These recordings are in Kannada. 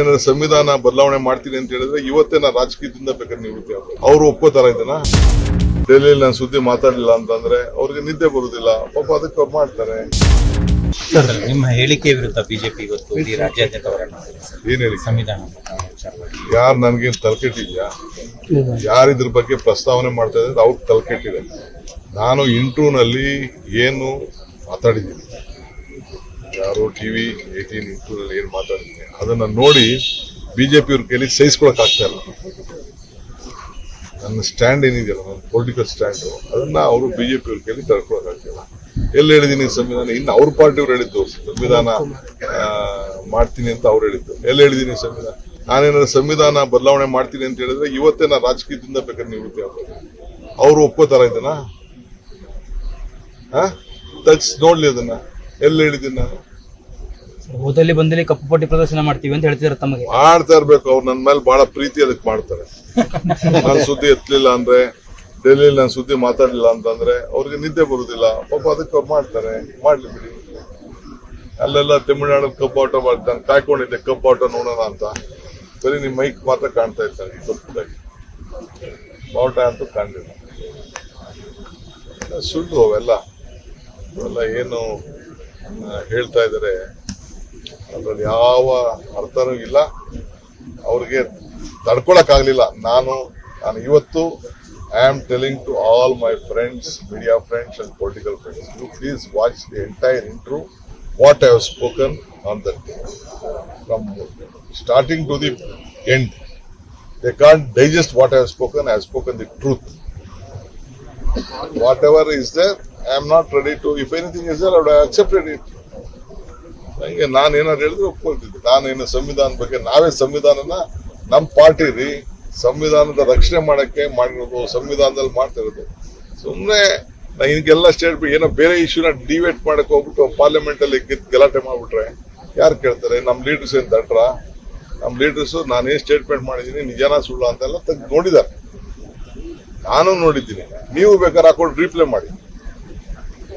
ನಾನೇನಾದ್ರು ಸಂವಿಧಾನ ಬದಲಾವಣೆ ಮಾಡ್ತೀನಿ ಅಂತ ಹೇಳಿದ್ರೆ ಇವತ್ತೇ ನಾ ರಾಜಕೀಯದಿಂದ ಬೇಕಾದ್ರೆ ನಿವೃತ್ತಿ ಅವರು ಒಪ್ಕೋತಾರ ಇದನ್ನ ಡೆಲ್ಲಿಯಲ್ಲಿ ನಾನು ಸುದ್ದಿ ಮಾತಾಡಲಿಲ್ಲ ಅಂತಂದ್ರೆ ಅವ್ರಿಗೆ ನಿದ್ದೆ ಬರುದಿಲ್ಲ. ಪಾಪ ಅದಕ್ಕೆ ಅವ್ರು ಮಾಡ್ತಾರೆ. ಸರ್ ನಿಮ್ಮ ಹೇಳಿಕೆ ವಿರುದ್ಧ ಬಿಜೆಪಿ ಇವತ್ತು ಇಡೀ ರಾಜ್ಯಾದ್ಯಂತ ಹೋರಾಟ ಮಾಡಿದೆ ಸರ್. ಏನ್ ಹೇಳಿ ಸಂವಿಧಾನ. ಯಾರು ನನ್ಗೇನ್ ತಲೆಕೆಟ್ಟಿದ್ಯಾ? ಯಾರು ಇದ್ರ ಬಗ್ಗೆ ಪ್ರಸ್ತಾವನೆ ಮಾಡ್ತಾ ಇದ್ದಾರೆ ಅವ್ರು ತಲೆಕೆಟ್ಟಿದೆ ನಾನು ಇಂಟ್ರೂನಲ್ಲಿ ಏನು ಮಾತಾಡಿದ್ದೀನಿ. ಯಾರು ಟಿವಿ ಏಟೀನ್ ಇಂಟೂರಲ್ಲಿ ಏನು ಮಾತಾಡಿದ್ದೀನಿ ಅದನ್ನ ನೋಡಿ ಬಿಜೆಪಿ ಅವ್ರ ಕೈಲಿ ಸಹಿಸ್ಕೊಳಕ್ ಆಗ್ತಾ ಇಲ್ಲ. ನನ್ನ ಸ್ಟ್ಯಾಂಡ್ ಏನಿದೆಯಲ್ಲ, ನನ್ನ ಪೊಲಿಟಿಕಲ್ ಸ್ಟ್ಯಾಂಡ್ ಅದನ್ನ ಅವರು ಬಿಜೆಪಿ ಅವ್ರ ಕೈಲಿ ತಡ್ಕೊಳಕ್ ಆಗ್ತಿಲ್ಲ ಎಲ್ಲಿ ಹೇಳಿದೀನಿ ಸಂವಿಧಾನ? ಇನ್ನು ಅವ್ರ ಪಾರ್ಟಿಯವ್ರು ಹೇಳಿದ್ದು, ಸಂವಿಧಾನ ಮಾಡ್ತೀನಿ ಅಂತ ಅವ್ರು ಹೇಳಿದ್ದು. ಎಲ್ಲಿ ಹೇಳಿದೀನಿ ಸಂವಿಧಾನ? ನಾನೇನಾದ್ರು ಸಂವಿಧಾನ ಬದಲಾವಣೆ ಮಾಡ್ತೀನಿ ಅಂತ ಹೇಳಿದ್ರೆ ಇವತ್ತೇ ನಾನು ರಾಜಕೀಯದಿಂದ ಬೇಕಾದ್ರೆ ನಿವೃತ್ತಿ ಆಗ್ಬೋದು. ಅವ್ರು ಒಪ್ಕೋತಾರ ಇದನ್ನ? ನೋಡ್ಲಿ ಅದನ್ನ. ಎಲ್ಲಿ ಹೇಳಿದ್ದೀನಿ ನಾನು? ಹೋದಲ್ಲಿ ಬಂದಲ್ಲಿ ಕಪ್ಪು ಪಟ್ಟಿ ಪ್ರದರ್ಶನ ಮಾಡ್ತೀವಿ ಅಂತ ಹೇಳ್ತಿದ್ರೆ ತಮಗೆ. ಮಾಡ್ತಾ ಇರ್ಬೇಕು ಅವ್ರು ನನ್ನ ಮೇಲೆ ಬಹಳ ಪ್ರೀತಿ ಅದಕ್ಕೆ ಮಾಡ್ತಾರೆ. ನಾನು ಸುದ್ದಿ ಎತ್ತಲಿಲ್ಲ ಅಂದ್ರೆ ಡೆಲ್ಲಿಲಿ ನಾನು ಸುದ್ದಿ ಮಾತಾಡಲಿಲ್ಲ ಅಂತಂದ್ರೆ ಅವ್ರಿಗೆ ನಿದ್ದೆ ಬರುದಿಲ್ಲ. ಪಾಪ ಅದಕ್ಕೆ ಅವ್ರು ಮಾಡ್ತಾರೆ. ಮಾಡ್ಲಿ ಬಿಡಿ. ಅಲ್ಲೆಲ್ಲ ತಮಿಳ್ನಾಡು ಕಬ್ಬು ಆಟ ಮಾಡ್ತಾನೆ ಕಾಯ್ಕೊಂಡಿದ್ದೆ ಕಬ್ಬು ಆಟ ನೋಡೋಣ ಅಂತ. ಬರೀ ನಿಮ್ಮ ಮೈಕ್ ಮಾತ್ರ ಕಾಣ್ತಾ ಇರ್ತಾರೆ ದೊಡ್ಡದಾಗಿ. ಬಾವುಟ ಅಂತೂ ಕಾಣಲಿಲ್ಲ. ಸುಳ್ಳು ಅವೆಲ್ಲ. ಅವೆಲ್ಲ ಏನು ಹೇಳ್ತಾ ಇದ್ದಾರೆ. ಅದರಲ್ಲಿ ಯಾವ ಅರ್ಥನೂ ಇಲ್ಲ. ಅವ್ರಿಗೆ ತಡ್ಕೊಳಕ್ ಆಗ್ಲಿಲ್ಲ ನಾನು ನಾನು ಇವತ್ತು I am telling to all my friends media friends and political friends you please watch the entire intro what I have spoken on that from starting to the end can't digest what I have spoken I have spoken the truth whatever is there, I am not ready to if anything is I I accepted it. ಹಂಗೆ ನಾನು ಏನಾದ್ರು ಹೇಳಿದ್ರೆ ಒಪ್ಕೊಳ್ತಿದ್ದೆ. ನಾನೇನು ಸಂವಿಧಾನದ ಬಗ್ಗೆ, ನಾವೇ ಸಂವಿಧಾನನ ನಮ್ಮ ಪಾರ್ಟಿ ರೀ, ಸಂವಿಧಾನದ ರಕ್ಷಣೆ ಮಾಡಕ್ಕೆ ಮಾಡಿರೋದು, ಸಂವಿಧಾನದಲ್ಲಿ ಮಾಡ್ತಾ ಇರೋದು. ಸುಮ್ಮನೆ ಹಿಂಗೆಲ್ಲ ಸ್ಟೇಟ್ ಏನೋ ಬೇರೆ ಇಶ್ಯೂನ ಡಿವೇಟ್ ಮಾಡಕ್ಕೆ ಹೋಗ್ಬಿಟ್ಟು ಪಾರ್ಲಿಮೆಂಟ್ ಅಲ್ಲಿ ಗಲಾಟೆ ಮಾಡ್ಬಿಟ್ರೆ, ಯಾರು ಕೇಳ್ತಾರೆ? ನಮ್ಮ ಲೀಡರ್ಸ್ ಏನು ದಟ್ರ? ನಮ್ಮ ಲೀಡರ್ಸ್ ನಾನೇನು ಸ್ಟೇಟ್ಮೆಂಟ್ ಮಾಡಿದ್ದೀನಿ, ನಿಜಾನ ಸುಳ್ಳು ಅಂತೆಲ್ಲ ತೆಗೆದು ನೋಡಿದ್ದಾರೆ. ನಾನು ನೋಡಿದ್ದೀನಿ. ನೀವು ಬೇಕಾದ್ರೆ ಹಾಕೊಂಡು ರೀಪ್ಲೇ ಮಾಡಿ.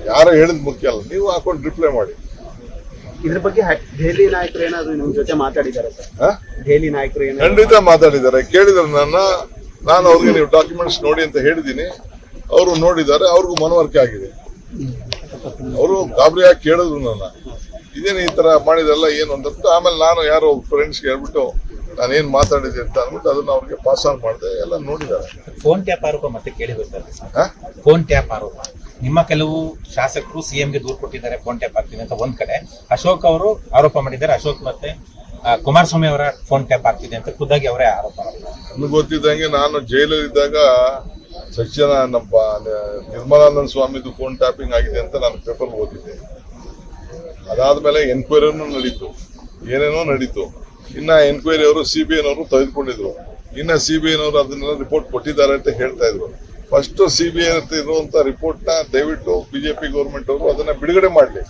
ಯಾರೋ ಹೇಳಿದ್ ಮುಖ್ಯ ಅಲ್ಲ. ನೀವು ಹಾಕೊಂಡು ರಿಪ್ಲೈ ಮಾಡಿ. ಇದ್ರ ಬಗ್ಗೆ ದೆಹಲಿ ನಾಯಕರು ಏನಾದ್ರು ನಿಮ್ ಜೊತೆ ಮಾತಾಡಿದ್ದಾರೆ ಸರ್? ಹಾ? ದೆಹಲಿ ನಾಯಕರು ಖಂಡಿತ ಮಾತಾಡಿದ್ದಾರೆ. ಕೇಳಿದ್ರು ನನ್ನ ನಾನು ಅವ್ರಿಗೆ ನೀವು ಡಾಕ್ಯುಮೆಂಟ್ಸ್ ನೋಡಿ ಅಂತ ಹೇಳಿದ್ದೀನಿ. ಅವರು ನೋಡಿದ್ದಾರೆ ಅವ್ರಿಗೂ ಮನವರಿಕೆ ಆಗಿದೆ. ಅವರು ಗಾಬರಿಯಾಗಿ ಕೇಳಿದ್ರು ನನ್ನ. ಇದೇನು ಈ ತರ ಮಾಡಿದಲ್ಲ ಏನು ಅಂತ ಆಮೇಲೆ ನಾನು ಯಾರೋ ಫ್ರೆಂಡ್ಸ್ ಹೇಳ್ಬಿಟ್ಟು ನಾನು ಏನ್ ಮಾತಾಡಿದೆ ಅಂತ ಅಂದ್ಬಿಟ್ಟು ಅದನ್ನ ಅವ್ರಿಗೆ ಪಾಸ್ ಆನ್ ಮಾಡಿದೆ ಎಲ್ಲ ನೋಡಿದ್ದಾರೆ. ಫೋನ್ ಟ್ಯಾಪ್ ಆರೋಪ ಮತ್ತೆ ಕೇಳಿ ಫೋನ್ ಟ್ಯಾಪ್ ಆರೋಪ. ನಿಮ್ಮ ಕೆಲವು ಶಾಸಕರು ಸಿಎಂಗೆ ದೂರು ಕೊಟ್ಟಿದ್ದಾರೆ ಫೋನ್ ಟ್ಯಾಪ್ ಆಗ್ತೀನಿ ಅಂತ ಒಂದ್ ಕಡೆ. ಅಶೋಕ್ ಅವರು ಆರೋಪ ಮಾಡಿದ್ದಾರೆ. ಅಶೋಕ್ ಮತ್ತೆ ಕುಮಾರಸ್ವಾಮಿ ಅವರ ಫೋನ್ ಟ್ಯಾಪ್ ಆಗ್ತಿದೆ ಅಂತ ಖುದ್ದಾಗಿ ಅವರೇ ಆರೋಪ ಮಾಡಿದ್ದಾರೆ. ನನಗೆ ಗೊತ್ತಿದ್ದಂಗೆ ನಾನು ಜೈಲಲ್ಲಿ ಇದ್ದಾಗ ಸಚಿನ ನಮ್ಮ ನಿರ್ಮಲಾನಂದ ಸ್ವಾಮಿದು ಫೋನ್ ಟ್ಯಾಪಿಂಗ್ ಆಗಿದೆ ಅಂತ ನಾನು ಪೇಪರ್ ಓದಿದ್ದೆ. ಅದಾದ್ಮೇಲೆ ಎನ್ಕ್ವೈರಿನೂ ನಡೀತು. ಏನೇನೋ ನಡೀತು. ಇನ್ನ ಎನ್ಕ್ವೈರಿ ಅವರು ಸಿ ಬಿ ಐನವರು ತೆಗೆದುಕೊಂಡಿದ್ರು. ಇನ್ನ ಸಿ ಬಿ ಐನವರು ಅದನ್ನೆಲ್ಲ ರಿಪೋರ್ಟ್ ಕೊಟ್ಟಿದ್ದಾರೆ ಅಂತ ಹೇಳ್ತಾ ಇದ್ರು. ಫಸ್ಟ್ ಸಿ ಬಿ ಐ ಇರುವಂತ ರಿಪೋರ್ಟ್ನ ದಯವಿಟ್ಟು ಬಿಜೆಪಿ ಗೌರ್ಮೆಂಟ್ ಅವರು ಅದನ್ನ ಬಿಡುಗಡೆ ಮಾಡಲಿ.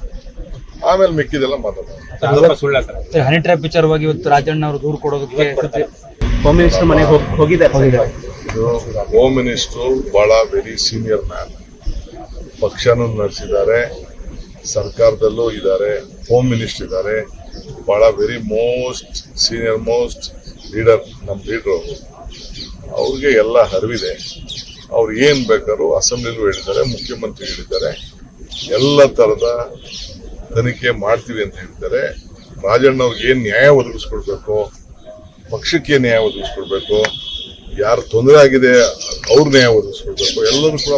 ಆಮೇಲೆ ಮಿಕ್ಕಿದೆಲ್ಲ ಮಾತಾಡೋದು ಹನಿ ಟ್ರ್ಯಾಪ್ ವಿಚಾರವಾಗಿ ಇವತ್ತು ರಾಜಣ್ಣ ಅವರು ದೂರು ಕೊಡೋದಕ್ಕೆ ಹೋಮ್ ಮಿನಿಸ್ಟರ್ ಮನೆಗೆ ಹೋಗ್- ಹೋಗಿದ್ದಾರೆ ಇದು ಹೋಮ್ ಮಿನಿಸ್ಟರ್ ಬಹಳ ವೆರಿ ಸೀನಿಯರ್ ಮ್ಯಾನ್ ಪಕ್ಷನೂ ನಡೆಸಿದ್ದಾರೆ. ಸರ್ಕಾರದಲ್ಲೂ ಇದ್ದಾರೆ. ಹೋಮ್ ಮಿನಿಸ್ಟರ್ ಇದ್ದಾರೆ. ಬಹಳ very most senior most leader ನಮ್ಮ ಲೀಡರ್ ಅವ್ರಿಗೆ ಎಲ್ಲ ಅರಿವಿದೆ ಅವ್ರು ಏನ್ ಬೇಕಾದ್ರು ಅಸೆಂಬ್ಲಿಲೂ ಹೇಳಿದ್ದಾರೆ, ಮುಖ್ಯಮಂತ್ರಿ ಹೇಳಿದ್ದಾರೆ. ಎಲ್ಲ ತರದ ತನಿಖೆ ಮಾಡ್ತೀವಿ ಅಂತ ಹೇಳಿದ್ದಾರೆ. ರಾಜಣ್ಣ ಅವ್ರಿಗೆ ಏನ್ ನ್ಯಾಯ ಒದಗಿಸ್ಕೊಡ್ಬೇಕು? ಪಕ್ಷಕ್ಕೆ ನ್ಯಾಯ ಒದಗಿಸ್ಕೊಡ್ಬೇಕು? ಯಾರು ತೊಂದರೆ ಆಗಿದೆ, ಅವ್ರ ನ್ಯಾಯ ಒದಗಿಸ್ಕೊಡ್ಬೇಕು? ಎಲ್ಲರೂ ಕೂಡ